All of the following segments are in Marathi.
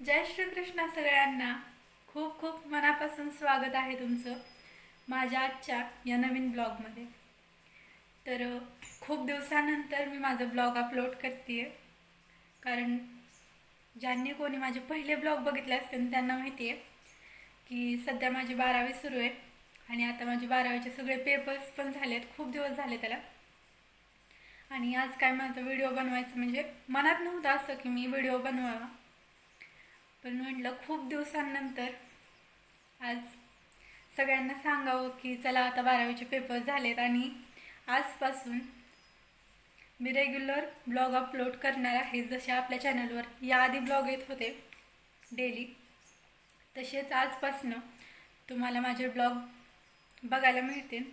जय श्रीकृष्ण सगळ्यांना. खूप खूप मनापासून स्वागत आहे तुमचं माझ्या आजच्या या नवीन ब्लॉगमध्ये. तर खूप दिवसानंतर मी माझा ब्लॉग अपलोड करते कारण ज्यांनी कोणी माझे पहिले ब्लॉग बघितले असतील त्यांना माहिती आहे की सध्या माझी बारावी सुरू आहे आणि आता माझे बारावीचे सगळे पेपर्स पण झालेत. खूप दिवस झाले त्याला. आणि आज काय माझा व्हिडिओ बनवायचं म्हणजे मनात नव्हतं असं की मी व्हिडिओ बनवावा. पण म्हटलं खूप दिवसांनंतर आज सगळ्यांना सांगावं की चला आता बारावीचे पेपर झालेत आणि आजपासून मी रेग्युलर ब्लॉग अपलोड करणार आहे. जसे आपल्या चॅनलवर याआधी ब्लॉग येत होते डेली तसेच आजपासनं तुम्हाला माझे ब्लॉग बघायला मिळतील.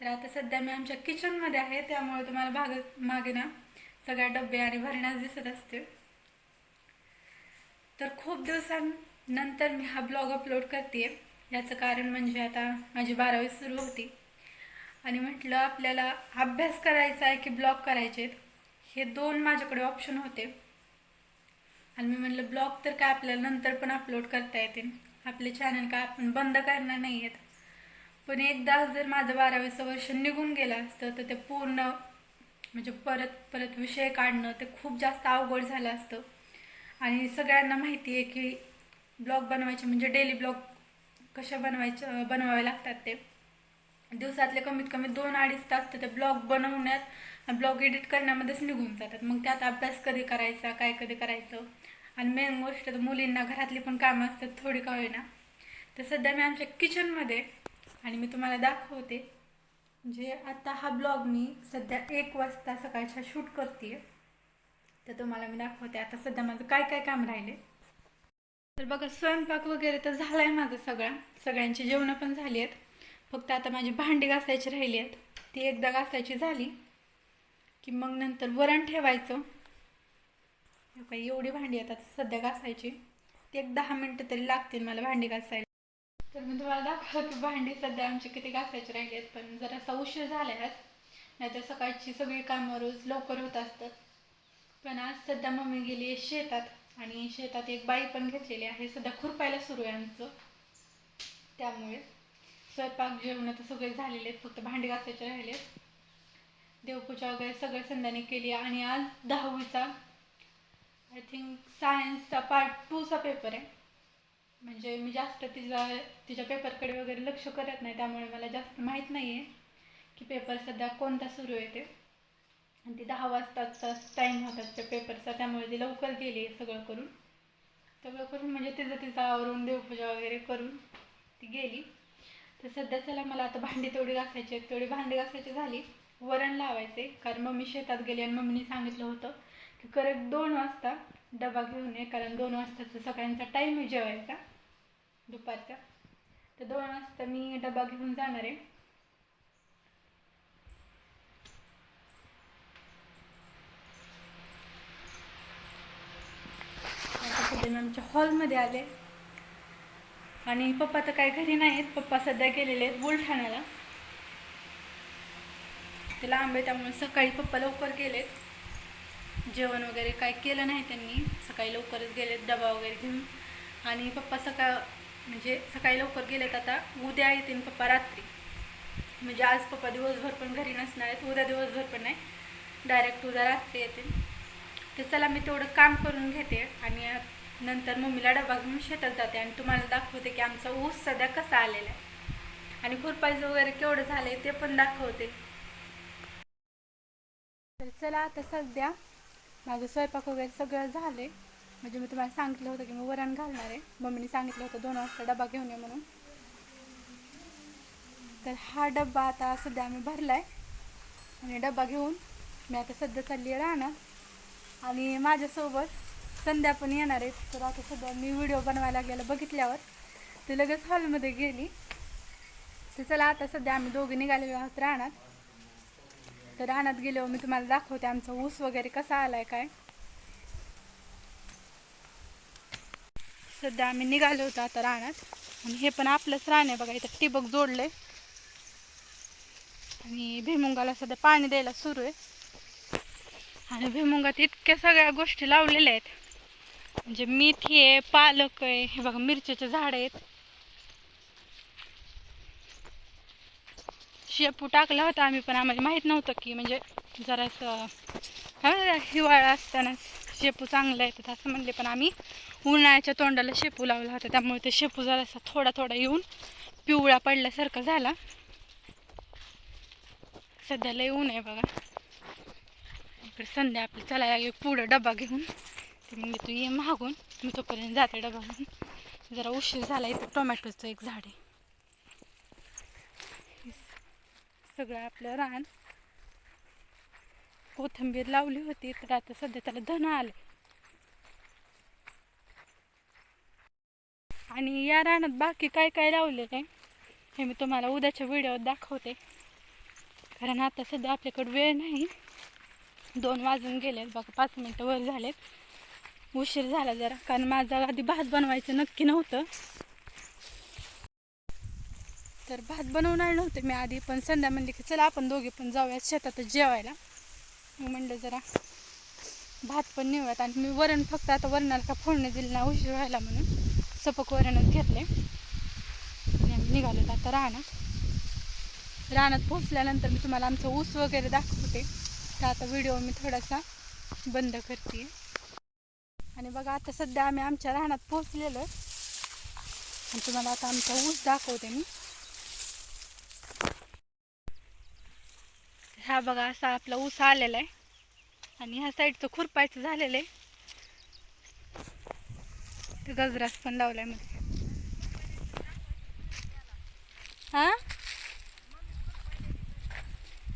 तर आता सध्या मी आमच्या किचनमध्ये आहे त्यामुळे तुम्हाला भाग मागे ना सगळ्या डबे आणि भरण्यास दिसत असते तर खूप दिवसांनंतर मी हा ब्लॉग अपलोड करते. याचं कारण म्हणजे आता माझी बारावी सुरू होती. आणि म्हटलं आपल्याला अभ्यास करायचा आहे की ब्लॉग करायचे आहेत हे दोन माझ्याकडे ऑप्शन होते. आणि मी म्हटलं ब्लॉग तर काय आपल्याला नंतर पण अपलोड करता येतील. आपले चॅनल काय आपण बंद करणार नाही आहेत पण एकदा जर माझं बारावीचं वर्ष निघून गेलं असतं तर ते पूर्ण म्हणजे परत परत विषय काढणं ते खूप जास्त अवघड झालं असतं. आणि सगळ्यांना माहिती आहे की ब्लॉग बनवायचे म्हणजे डेली ब्लॉग कशा बनवायचं बनवावे लागतात ते. दिवसातले कमीत कमी दोन अडीच तास तर ते ब्लॉग बनवण्यात ब्लॉग एडिट करण्यामध्येच निघून जातात. मग त्यात अभ्यास कधी करायचा काय कधी करायचं? आणि मेन गोष्ट तर मुलींना घरातली पण कामं असतात थोडी का होईना. तर सध्या मी आमच्या किचनमध्ये आणि मी तुम्हाला दाखवते. म्हणजे आता हा ब्लॉग मी सध्या एक वाजता सकाळच्या शूट करते तर तुम्हाला मी दाखवते. आता सध्या माझं काय काय काम राहिले? तर बघा स्वयंपाक वगैरे तर झाला आहे माझं सगळा. सगळ्यांची जेवणं पण झाली आहेत. फक्त आता माझी भांडी घासायची राहिली आहेत. ती एकदा घासायची झाली की मग नंतर वरण ठेवायचं. काही एवढी भांडी आहेत आता सध्या घासायची. ती एक दहा मिनटं तरी लागतील मला भांडी घासायला. तर मी तुम्हाला दाखवतो भांडी सध्या आमची किती घासायची राहिली आहेत. पण जरासा उशीर झाला आहे. आज नाहीतर सकाळची सगळी कामं रोज लवकर होत असतात. पण आज सध्या मम्मी गेली आहे शेतात आणि शेतात एक बाई पण घेतलेली आहे. सध्या खुरपायला सुरू आहे आमचं. त्यामुळे स्वयंपाक जेवण तर सगळे झालेले आहेत. फक्त भांडी घासायचे राहिले देवपूजा वगैरे सगळं संध्याने केली आणि आज दहावीचा आय थिंक सायन्सचा पार्ट टूचा पेपर आहे. म्हणजे मी जास्त तिचा तिच्या पेपरकडे वगैरे लक्ष करत नाही. त्यामुळे मला जास्त माहीत नाही आहे की पेपर सध्या कोणता सुरू आहे ते. आणि ती दहा वाजताचा टाईम होता त्या पेपरचा त्यामुळे ती लवकर गेली सगळं करून. सगळं करून म्हणजे तिचं तिचं आवरून देवपूजा वगैरे करून ती गेली. तर सध्या चला मला आता भांडी तेवढी घासायची आहेत. तेवढी भांडी घासायची झाली. वरण लावायचे कारण मम्मी शेतात गेली आणि मम्मीने सांगितलं होतं की करेक्ट दोन वाजता डबा घेऊन ये कारण दोन वाजताचा सगळ्यांचा टाईम आहे जेवायचा दुपारचा. तर दोन वाजता मी डबा घेऊन जाणार आहे. आता आमच्या हॉलमध्ये आले. आणि पप्पा तर काय घरी नाहीत पप्पा सध्या गेलेले आहेत बुलढाण्याला. ते लांब आहे त्यामुळे सकाळी पप्पा लवकर गेलेत. जेवण वगैरे काय केलं नाही त्यांनी. सकाळी लवकरच गेलेत डबा वगैरे घेऊन. आणि पप्पा सकाळ म्हणजे सकाळी लवकर गेलेत आता. उद्या येतील पप्पा रात्री. म्हणजे आज पप्पा दिवसभर पण घरी नसणार आहेत उद्या दिवसभर पण नाही. डायरेक्ट उद्या रात्री येतील. तर चला मी तेवढं काम करून घेते आणि नंतर मम्मीला डबा घेऊन शेतात जाते आणि तुम्हाला दाखवते की आमचा ऊस सध्या कसा आलेला आहे. आणि खुरपायचं वगैरे केवढं झालं आहे ते पण दाखवते. तर चला आता सध्या माझं स्वयंपाक वगैरे सगळं झालं आहे म्हणजे मी तुम्हाला सांगितलं होतं की मी वरण घालणार आहे. मम्मीने सांगितलं होतं दोन वाजता डबा घेऊन ये म्हणून. तर हा डब्बा आता सध्या आम्ही भरला आहे आणि डबा घेऊन मी आता सध्या चालली आहे राहणार आणि माझ्यासोबत संध्या पण येणार आहे. तर आता सध्या मी व्हिडिओ बनवायला लागलेला बघितल्यावर. ते लगेच हॉलमध्ये गेली. तर चला आता सध्या आम्ही दोघे निघालेलो आहोत राहणार तर रानात गेल्यावर मी तुम्हाला दाखवते आमचा ऊस वगैरे कसा आलाय काय. सध्या आम्ही निघालो होतो आता रानात. आणि हे पण आपलंच रान आहे बघा इथं टिबक जोडलंय. आणि भुईमुगाला सध्या पाणी द्यायला सुरू आहे. आणि भुईमुगात इतक्या सगळ्या गोष्टी लावलेल्या आहेत. म्हणजे मेथी आहे पालक आहे. हे बघा मिरच्याचे झाड आहेत. शेपू टाकला होता आम्ही पण आम्हाला माहीत नव्हतं की म्हणजे जरासं हिवाळा असतानाच शेपू चांगला येतात असं म्हणले. पण आम्ही उन्हाळ्याच्या तोंडाला शेपू लावला होता. त्यामुळे ते शेपू जरासा थोडा थोडा येऊन पिवळा पडल्यासारखा झाला. सध्या लय ऊन आहे बघा. इकडे संध्या आपली चला पुढं डबा घेऊन. मी तू ये मागून. मी तोपर्यंत जाते डबा जरा उशीर झाला इथं टोमॅटोचं एक झाड आहे. सगळं आपलं रान. कोथिंबीर लावली होती तर आता सध्या त्याला धन आले आणि या रानात बाकी काय काय लावलेलं आहे हे मी तुम्हाला उद्याच्या व्हिडिओत दाखवते. कारण आता सध्या आपल्याकडे वेळ नाही. दोन वाजून गेलेत बघा पाच मिनटं वर झालेत. उशीर झाला जरा कारण माझा आधी भात बनवायचं नक्की नव्हतं. तर भात बनवणार नव्हते मी आधी पण संध्या म्हणले की चला आपण दोघे पण जाऊयात शेतातच जेवायला. मी म्हणलं जरा भात पण नेऊयात. आणि मी वरण फक्त आता वरणाला का फोडणी दिली ना उशीर व्हायला म्हणून सपक वरणच घेतले. आणि आम्ही निघालो आता रानात. रानात पोचल्यानंतर मी तुम्हाला आमचं ऊस वगैरे दाखवते. तर आता व्हिडिओ मी थोडासा बंद करते. आणि बघा आता सध्या आम्ही आमच्या रानात पोचलेलो आहे. आणि तुम्हाला आता आमचा ऊस दाखवते मी. ह्या बघा असा आपला ऊस आलेला आहे. आणि ह्या साईडचं खुरपायचं झालेलं आहे. ते गजरास पण लावलायमध्ये हा?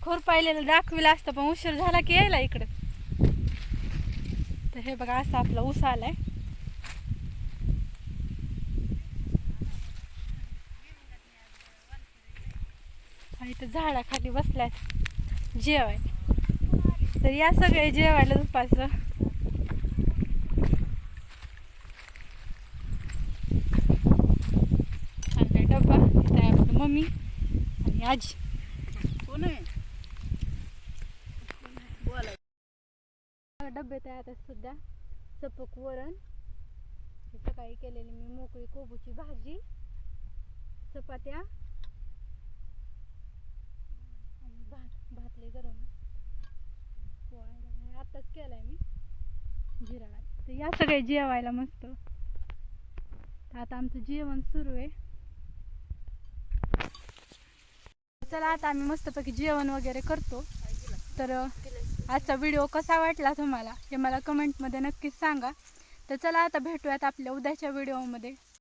खुरपायलेलं दाखविला असतं पण उशीर झाला की यायला इकडं. तर हे बघा असं आपला ऊस आलाय. आणि इथं झाडाखाली बसल्यात. जेवाय. तर या सगळे जेवायला दुपारचं. डब्बा मम्मी आणि आजी. कोण आहे? डबे आहे आता सध्या. सपक वरण. सकाळी केलेली मी मोकळी कोबूची भाजी. चपात्या. आणि भात. भातले गरम. आहे. आत्ताच केलाय मी. जिराळा. तर या सगळे जेवायला मस्त. आता आमचं जेवण सुरू आहे. चला आता आम्ही मस्तपैकी जेवण वगैरे करतो. तर आजचा व्हिडिओ कसा वाटला तुम्हाला हे मला कमेंटमध्ये नक्कीच सांगा. तर चला आता भेटूयात आपल्या उद्याच्या व्हिडिओमध्ये